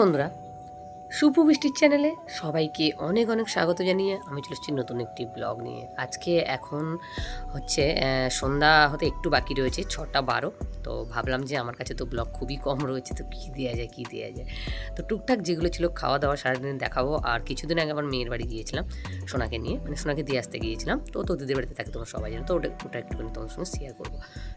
বন্ধুরা সুপবৃষ্টির চ্যানেলে সবাইকে অনেক অনেক স্বাগত জানিয়ে আমি চলে এসেছি নতুন একটি ব্লগ নিয়ে। আজকে এখন হচ্ছে সন্ধ্যা হতে একটু বাকি রয়েছে, ছটা বারো। তো ভাবলাম যে আমার কাছে তো ব্লগ খুবই কম রয়েছে, তো কী দেওয়া যায়, কী দেওয়া যায়? তো টুকটাক যেগুলো ছিল খাওয়া দাওয়া সারাদিন দেখাবো, আর কিছুদিন আগে আমার মেয়ের বাড়ি গিয়েছিলাম সোনাকে নিয়ে মানে সোনাকে দিয়ে আসতে গিয়েছিলাম। তো তো দিদির বাড়িতে থাকে তোমার সবাই জানো, তো ওটা ওটা একটুখানি তোমার সঙ্গে শেয়ার করব।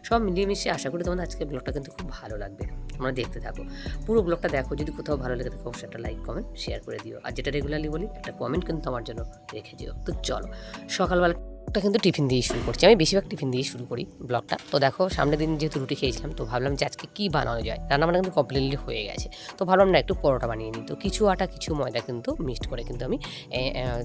সব মিলিয়ে আশা করি তোমাদের আজকে ব্লগটা কিন্তু খুব ভালো লাগবে, তোমরা দেখতে থাকো। পুরো ব্লগটা দেখো, যদি কোথাও ভালো লেগে থাকে অবশ্যই একটা লাইক কমেন্ট শেয়ার করে দিও। আর যেটা রেগুলারলি বলি, একটা কমেন্ট কিন্তু আমার জন্য রেখে দিও। তো চলো সকালবেলাটা কিন্তু টিফিন দিয়ে শুরু করছি। আমি বেশিরভাগ টিফিন দিয়ে শুরু করি ব্লগটা। তো দেখো, সামনের দিন যেহেতু রুটি খেয়েছিলাম, তো ভাবলাম যে আজকে কী বানানো যায়? রান্নাবান্না কিন্তু কমপ্লিটলি হয়ে গেছে। তো ভাবলাম না, একটু পরোটা বানিয়ে নিই। তো কিছু আটা, কিছু ময়দা কিন্তু মিক্সড করে কিন্তু আমি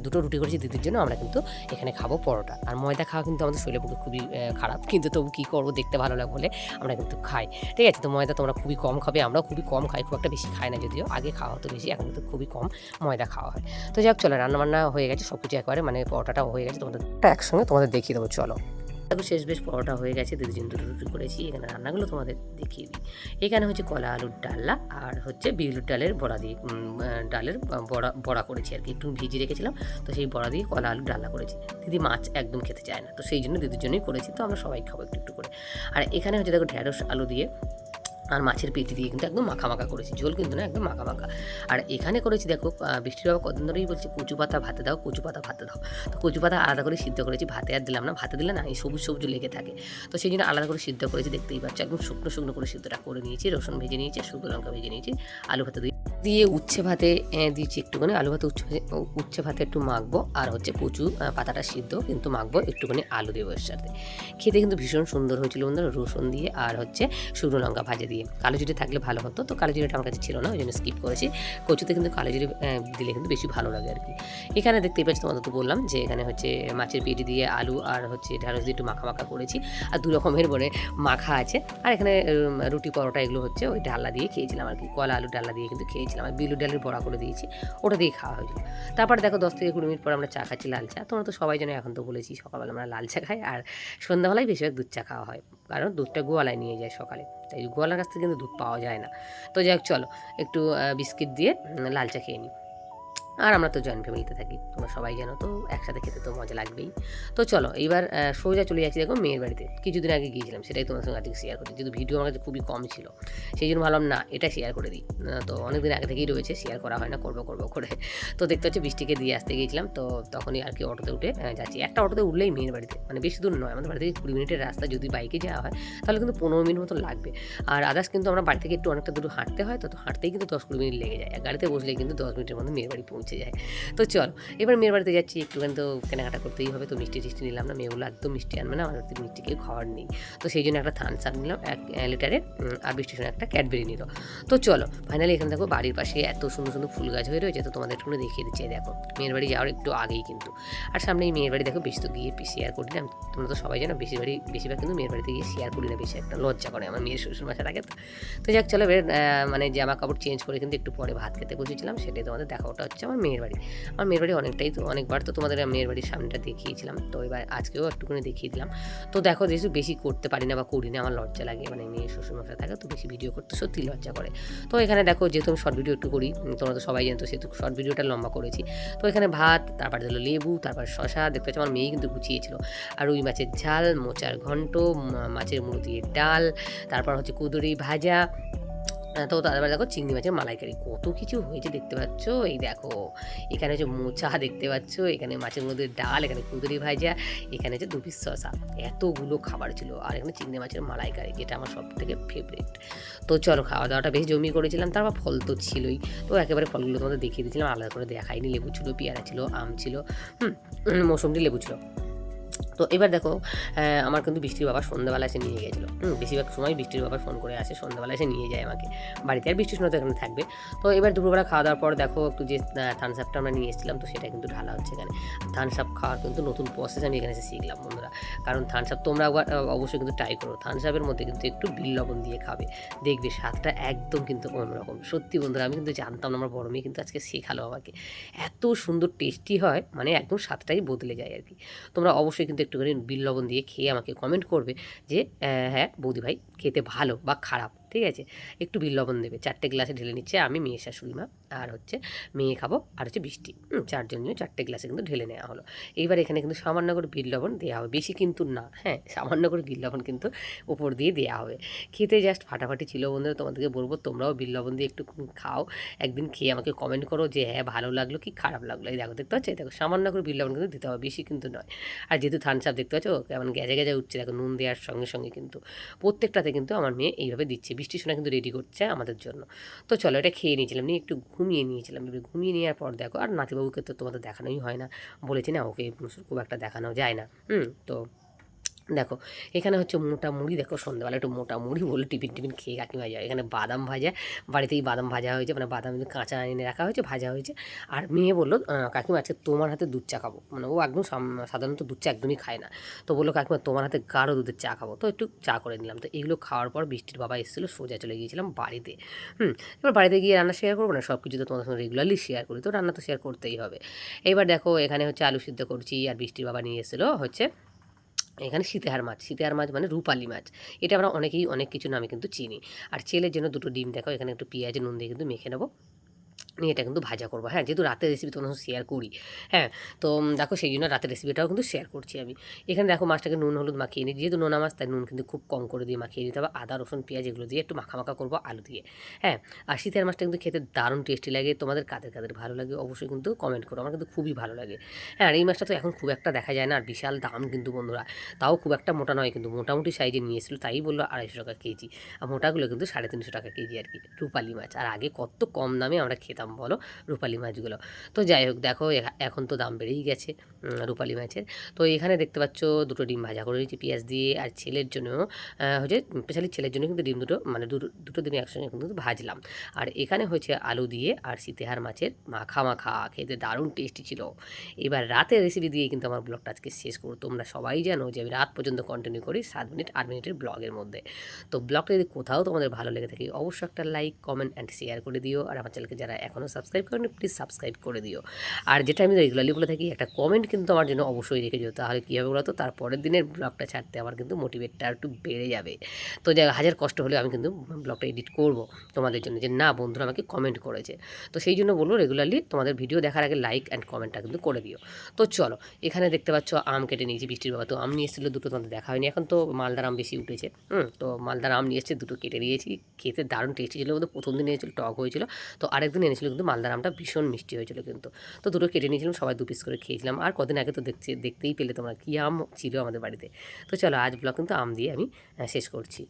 দুটো রুটি করেছি দিদির জন্য, আমরা কিন্তু এখানে খাব পরোটা। আর ময়দা খাওয়া কিন্তু আমাদের শরীরের পক্ষে খুবই খারাপ। কিন্তু তবু কী করব, দেখতে ভালো লাগে বলে আমরা কিন্তু খাই। ঠিক আছে, তো ময়দা তোমরা খুবই কম খাবে, আমরাও খুবই কম খাই, খুব একটা বেশি খাই না যদিও। আগে খাওয়া হতো বেশি, এখন কিন্তু খুবই কম ময়দা খাওয়া হয়। তো যাক, চলো, রান্নাবান্না হয়ে গেছে সব কিছু একবারে মানে পরোটাটাও হয়ে গেছে, তোমাদের একসঙ্গে তোমাদের দেখিয়ে দেবো, চলো। দেখো, শেষ বেশ পরোটা হয়ে গেছে দিদি জন্য দুটো রুটি করেছি, এখানে রান্নাগুলো তোমাদের দেখিয়ে দিই। এখানে হচ্ছে কলা আলুর ডাল্লা আর হচ্ছে বিউলির ডালের বড়া দিয়ে ডালের বড়া বড়া করেছি আর কি, একটু ভিজিয়ে রেখেছিলাম, তো সেই বড়া দিয়ে কলা আলুর ডাল্লা করেছি। দিদি মাছ একদম খেতে চায় না, তো সেই জন্য দিদির জন্যই করেছি, তো আমরা সবাই খাব একটু একটু করে। আর এখানে হচ্ছে দেখো ঢ্যাঁড়স আলু দিয়ে আর মাছের পেটি দিয়ে কিন্তু একদম মাখা করেছি। ঝোল কিন্তু না, একদম মাখা আর এখানে করেছি দেখো বৃষ্টির বাবা কদিন ধরেই বলছে, কচু পাতা ভাতে দাও, কচু পাতা ভাতে দাও। তো কচু পাতা আলাদা করে সিদ্ধ করেছি, ভাতে আর দিলাম না, ভাতে দিলে না এই সবুজ সবুজ লেগে থাকে। তো সেই জন্য আলাদা করে সিদ্ধ করেছি, দেখতেই পাচ্ছ, একদম শুকনো শুকনো করে সিদ্ধটা করে নিয়েছি, রসুন ভেজে নিয়েছি, শুকনো লঙ্কা ভেজে নিয়েছি, আলু ভাতে দিয়ে। দিয়ে উচ্ছে ভাতে দিয়েছি একটুখানি, আলু ভাতে উচ্ছে উচ্ছে ভাতে একটু মাখবো, আর হচ্ছে কচু পাতাটা সিদ্ধ, কিন্তু মাখবো একটুখানি আলু দেবো এর সাথে খেতে কিন্তু ভীষণ সুন্দর হয়েছিল বন্ধুরা, রসুন দিয়ে আর হচ্ছে শুকনো লঙ্কা ভাজা দিয়ে। কালো জিরে থাকলে ভালো হতো, তো কালো জিরেটা আমার কাছে ছিল না, ওই জন্য স্কিপ করেছি। কচুতে কিন্তু কালো জিরে দিলে কিন্তু বেশি ভালো লাগে আর কি। এখানে দেখতে পাচ্ছি, তোমাদের তো বললাম যে এখানে হচ্ছে মাছের পেটি দিয়ে আলু আর হচ্ছে ঢ্যাঁড়স দিয়ে একটু মাখা মাখা করেছি। আর দু রকমের মানে মাখা আছে। আর এখানে রুটি পরোটা এগুলো হচ্ছে ওই ডাল্লা দিয়ে খেয়েছিলাম আর কি। কলা আলু ডাল্লা দিয়ে কিন্তু খেয়েছিলাম। আর বিলু ডালের বড়া করে দিয়েছি, ওটা দিয়ে খাওয়া হয়েছিল। তারপরে দেখো, দশ থেকে কুড়ি মিনিট পর আমরা চা খাচ্ছি লাল চা। তোমরা তো সবাই জানো, এখন তো বলেছি সকালবেলা আমরা লাল চা খাই। আর সন্ধ্যাবেলায় বেশিরভাগ দুধ চা খাওয়া হয়। কারণ দুধটা গোয়ালায় নিয়ে যায় সকালে। তাই গোয়ালার কাছ থেকে কিন্তু দুধ পাওয়া যায় না। তো যাই চলো, একটু বিস্কিট দিয়ে লাল চা খেয়ে নিই আর আমরা তো জয়েন্ট ফ্যামিলিতে থাকি। তোমরা সবাই জানো তো, একসাথে খেতে তো মজা লাগবেই। তো চলো, এইবার সোজা চলে যাচ্ছি দেখো মেয়ের বাড়িতে। কিছুদিন আগে গিয়েছিলাম, সেটাই তোমার সঙ্গে আজকে শেয়ার করছি। যেহেতু ভিডিও আমার কাছে খুবই কম ছিল, সেই জন্য ভাবলাম, না, এটা শেয়ার করে দিই। তো অনেকদিন আগে থেকেই রয়েছে শেয়ার করা হয় না, করব করব করে। তো দেখতে হচ্ছে বৃষ্টিকে দিয়ে আসতে গিয়েছিলাম, তো তখনই আর কি অটোতে উঠে যাচ্ছি। একটা অটোতে উঠলেই মেয়ের বাড়িতে মানে বেশি দূর নয়, আমাদের বাড়ি থেকে কুড়ি মিনিটের রাস্তা, যদি বাইকে যাওয়া হয়, তাহলে কিন্তু পনেরো মিনিট মতো লাগবে। আর আদার্স কিন্তু আমরা বাড়ি থেকে একটু অনেকটা দূর হাঁটতে হয়, তো হাঁটতেই কিন্তু দশ কুড়ি মিনিট লেগে যায়। গাড়িতে বসলে কিন্তু দশ মিনিটের মধ্যে মেয়ের বাড়ি পৌঁছে যায়। তো চলো, এবার মেয়ের বাড়িতে যাচ্ছি একটুখানি তো কেনাকাটা করতেই হবে তো মিষ্টি টিষ্টি নিলাম না, মেয়েগুলো একদম মিষ্টি আনবে না বাড়িতে মিষ্টি কেউ খাওয়ার নেই। তো সেই জন্য একটা থানস আপ নিলাম, এক লিটারের আর সঙ্গে একটা ক্যাডবেরি নিল। তো চলো ফাইনালি এখানে দেখো বাড়ির পাশে এত সুন্দর সুন্দর ফুল গাছ হয়ে রয়েছে, তো তোমাদের একটু দেখিয়ে দিচ্ছি দেখো। মেয়ের বাড়ি যাওয়ার একটু আগেই কিন্তু। আর সামনে এই মেয়ের বাড়ি, দেখো বেশি তো গিয়ে শেয়ার করি না, তোমরা তো সবাই জানো বেশি বাড়ি বেশিরভাগ কিন্তু মেয়ের বাড়িতে গিয়ে শেয়ার করি না, বেশি একটা লজ্জা করে আমার মেয়ের শ্বশুর মাসে থাকে তো যাক, চলো মানে জামা কাপড় চেঞ্জ করে কিন্তু একটু পরে ভাত খেতে বসেছিলাম, সেটাই তোমাদের দেখা ওটা হচ্ছে আমার মেয়ের বাড়ি। আমার মেয়ের বাড়ি অনেকটাই তো অনেকবার তো তোমাদের মেয়ের বাড়ির সামনেটা দেখিয়েছিলাম, তো এবার আজকেও একটুখানি দেখিয়ে দিলাম। তো দেখো যেহেতু বেশি করতে পারি না বা করি না, আমার লজ্জা লাগে মানে মেয়ে শ্বশুর মশাই থাকে, তো বেশি ভিডিও করতে সত্যি লজ্জা করে। তো এখানে দেখো যেহেতু আমি শর্ট ভিডিও একটু করি তোমরা তো সবাই জানো তো সেহেতু শর্ট ভিডিওটা লম্বা করেছি। তো এখানে ভাত, তারপর দিল লেবু, তারপর শশা দেখতে পাচ্ছি আমার মেয়ে কিন্তু গুছিয়েছিল। আর ওই মাছের ঝাল, মোচার ঘন্ট মাছের মুড়ো দিয়ে ডাল, তারপর হচ্ছে কুদুরি ভাজা তো তারপরে দেখো চিংড়ি মাছের মালাইকারি। কত কিছু হয়েছে দেখতে পাচ্ছ? এই দেখো, এখানে হচ্ছে মোচা দেখতে পাচ্ছ, এখানে মাছের মধ্যে ডাল, এখানে কুদুরি ভাজা, এখানে হচ্ছে দু পিস শসা। এতগুলো খাবার ছিল, আর এখানে চিংড়ি মাছের মালাইকারি, যেটা আমার সব থেকে ফেভারিট তো চলো খাওয়া দাওয়াটা বেশ জমি করেছিলাম, তারপর ফল তো ছিলই। তো একেবারে ফলগুলো তোমাদের দেখিয়ে দিয়েছিলাম, আলাদা করে দেখাইনি, লেবু ছিল, পেয়ারা ছিল, আম ছিল, হুম মৌসুমটি লেবু ছিল। তো এবার দেখো আমার কিন্তু বৃষ্টির বাবা সন্ধ্যাবেলা এসে নিয়ে গেছিল। বেশিরভাগ সময় বৃষ্টির বাবা ফোন করে আসে সন্ধ্যাবেলা এসে নিয়ে যায় আমাকে। বাড়িতে আর বৃষ্টির সময় তো এখানে থাকবে। তো এবার দুপুরবেলা খাওয়া দাওয়ার পর দেখো একটু যে থানস আপটা আমরা নিয়ে এসেছিলাম তো সেটা কিন্তু ঢালা হচ্ছে এখানে। থানস আপ খাওয়ার কিন্তু নতুন প্রসেস আমি এখানে এসে শিখলাম বন্ধুরা। কারণ থানস আপ তোমরা একবার, অবশ্যই কিন্তু ট্রাই করো। থানস আপের মধ্যে কিন্তু একটু বিল লবণ দিয়ে খাবে। দেখবে স্বাদটা একদম কিন্তু অন্যরকম। সত্যি বন্ধুরা আমি কিন্তু জানতাম না আমার বড় কিন্তু আজকে শেখালো আমাকে। এত সুন্দর টেস্টি হয় মানে একদম স্বাদটাই বদলে যায় আর কি। তোমরা অবশ্যই কিন্তু একটুখানি বিল লবণ দিয়ে খেয়ে আমাকে কমেন্ট করবে যে হ্যাঁ বৌদি ভাই, খেতে ভালো বা খারাপ। ঠিক আছে? একটু বিল লবণ দেবে। চারটে গ্লাসে ঢেলে নিচ্ছে আমি, মেয়ে শাশুড়ি মা, আর হচ্ছে মেয়ে খাব, আর হচ্ছে বৃষ্টি। চারজন নিয়ে চারটে গ্লাসে কিন্তু ঢেলে নেওয়া হলো। এইবার এখানে কিন্তু সামান্য করে বিল লবণ দেওয়া হবে। বেশি কিন্তু না হ্যাঁ সামান্য করে বিল লবণ কিন্তু উপর দিয়ে দেওয়া হবে। খেতে জাস্ট ফাটাফাটি ছিল বন্ধুরা, তোমাদেরকে বলব, তোমরাও বিল লবণ দিয়ে একটু খাও। একদিন খেয়ে আমাকে কমেন্ট করো যে হ্যাঁ ভালো লাগল কি খারাপ লাগল? এই দেখো, দেখতে পাচ্ছ? দেখো, সামান্য করে বিল লবণ কিন্তু দিতে হবে, বেশি কিন্তু নয়। আর যেহেতু থান সাপ দেখতে পাচ্ছ কেমন গেজে গেজে উঠছে। দেখো, নুন দেওয়ার সঙ্গে সঙ্গে কিন্তু প্রত্যেকটাতে কিন্তু আমার মেয়ে এইভাবে দিচ্ছে। বৃষ্টি সোনা কিন্তু রেডি করছে আমাদের জন্য। তো চলো এটা খেয়ে নিয়েছিলাম, নিয়ে একটু ঘুমিয়ে নিয়েছিলাম। এবার ঘুমিয়ে নেওয়ার পর দেখো, আর নাতিবাবুকে তো তোমাদের দেখানোই হয় না। বলেছি না, ওকে খুব একটা দেখানো যায় না। হুম, তো দেখো, এখানে হচ্ছে মোটা মুড়ি, দেখো সন্ধ্যাবেলা একটু মোটা মুড়ি, বলে টিফিন টিফিন খেয়ে কাকিমা যায়। এখানে বাদাম ভাজা, বাড়িতেই বাদাম ভাজা হয়েছে মানে বাদাম কাঁচা এনে রাখা হয়েছে, ভাজা হয়েছে। আর মেয়ে বলল কাকিমা, আজকে তোমার হাতে দুধ চা খাব। মানে ও একদম সাধারণত দুধ চা একদমই খায় না। তো বলল, কাকিমা, তোমার হাতে গাঢ় দুধের চা খাব। তো একটু চা করে নিলাম। তো এগুলো খাওয়ার পর বৃষ্টির বাবা এসেছিল, সোজা চলে গিয়েছিলাম বাড়িতে। হুম, এবার বাড়িতে গিয়ে রান্না শেয়ার করব না? সব কিছু তো তোমাদের সঙ্গে রেগুলারলি শেয়ার করি। তো রান্না তো শেয়ার করতেই হবে। এবার দেখো, এখানে হচ্ছে আলু সিদ্ধ করছি, আর বৃষ্টির বাবা নিয়ে এসেছিল হচ্ছে এখানে সীতেহার মাছ সীতেহার মাছ মানে রূপালি মাছ। এটা আমরা অনেকেই অনেক কিছু নামে কিন্তু চিনি। আর ছেলের জন্য দুটো ডিম দেখো এখানে একটু পেঁয়াজ, নুন দিয়ে কিন্তু মেখে নেব। নিয়ে এটা কিন্তু ভাজা করব। হ্যাঁ যেহেতু রাতের রেসিপি তোমার শেয়ার করি হ্যাঁ তো দেখো সেই জন্য রাতের রেসিপিটাও কিন্তু শেয়ার করছি আমি। এখানে দেখো মাছটাকে নুন, হলুদ মাখিয়ে নিই যেহেতু নোনা মাছ, তাই নুন কিন্তু খুব কম করে দিয়ে মাখিয়ে নিতে হবে। আদা, রসুন, পেঁয়াজ এগুলো দিয়ে একটু মাখা মাখা করব আলু দিয়ে। হ্যাঁ আর শীতের মাছটা কিন্তু খেতে দারুণ টেস্টি লাগে। তোমাদের কাদের কাদের ভালো লাগে অবশ্যই কিন্তু কমেন্ট করো। আমার কিন্তু খুবই ভালো লাগে। হ্যাঁ আর এই মাছটা তো এখন খুব একটা দেখা যায় না। আর বিশাল দাম কিন্তু বন্ধুরা। তাও খুব একটা মোটা নয়, কিন্তু মোটামুটি সাইজে নিয়ে এসেছিল তাই বলল আড়াইশো টাকা কেজি। আর মোটাগুলো কিন্তু সাড়ে তিনশো টাকা কেজি আর কি। রূপালি মাছ। আর আগে কত কম দামে আমরা খেতাম। বলো, রূপালি মাছগুলো। তো যাই হোক, দেখো এখন তো দাম বেড়েই গেছে রূপালি মাছের। তো এখানে দেখতে পাচ্ছ, দুটো ডিম ভাজা করে দিয়েছি পেঁয়াজ দিয়ে আর ছেলের জন্য হচ্ছে স্পেশালি ছেলের জন্য কিন্তু ডিম দুটো মানে দুটো দুটো ডিম একসঙ্গে কিন্তু ভাজলাম। আর এখানে হচ্ছে আলু দিয়ে আর সিতেহার মাছের মাখা মাখা, খেতে দারুণ টেস্টি ছিল। এবার রাতের রেসিপি দিয়ে কিন্তু আমার ব্লগটা আজকে শেষ করো তোমরা সবাই জানো যে আমি রাত পর্যন্ত কন্টিনিউ করি সাত মিনিট, আট মিনিটের ব্লগের মধ্যে। তো ব্লগটা যদি কোথাও তোমাদের ভালো লেগে থাকে, অবশ্যই একটা লাইক কমেন্ট অ্যান্ড শেয়ার করে দিও। আর আমার চ্যানেলকে যারা এখনও সাবস্ক্রাইব করেনি প্লিজ সাবস্ক্রাইব করে দিও। আর যেটা আমি রেগুলারলি বলে থাকি, একটা কমেন্ট কিন্তু আমার জন্য অবশ্যই রেখে দিও। তাহলে কী হবে বলো তো? তারপরের দিনের ব্লগটা ছাড়তে আমার কিন্তু মোটিভেটটা একটু বেড়ে যাবে। তো যা হাজার কষ্ট হলে আমি কিন্তু ব্লগটা এডিট করব তোমাদের জন্য যে না, বন্ধুরা আমাকে কমেন্ট করেছে। তো সেই জন্য বলব রেগুলারলি তোমাদের ভিডিও দেখার আগে লাইক অ্যান্ড কমেন্টটা কিন্তু করে দিও। তো চলো, এখানে দেখতে পাচ্ছ আম কেটে নিয়েছি বৃষ্টির বাবা। তো আম নিয়ে এসেছিল, দুটো তোমাদের দেখা হয়নি। এখন তো মালদার আম বেশি উঠেছে, হুম? তো মালদার আম নিয়ে এসেছে, দুটো কেটে নিয়েছি। খেতে দারুণ টেস্টি ছিল। প্রথম দিন এনেছিল, টক হয়েছিল। তো আরেকদিন এনেছিল কিন্তু মালদার আমটা ভীষণ মিষ্টি হয়েছিল কিন্তু। তো দুটো কেটে নিয়েছিলাম, সবাই দু পিস করে খেয়েছিলাম। আর কদিন আগে তো দেখছি, দেখতেই পেলে তোমরা কী আম ছিল আমাদের বাড়িতে। তো চলো, আজ ব্লগ কিন্তু আম দিয়ে আমি শেষ করছি।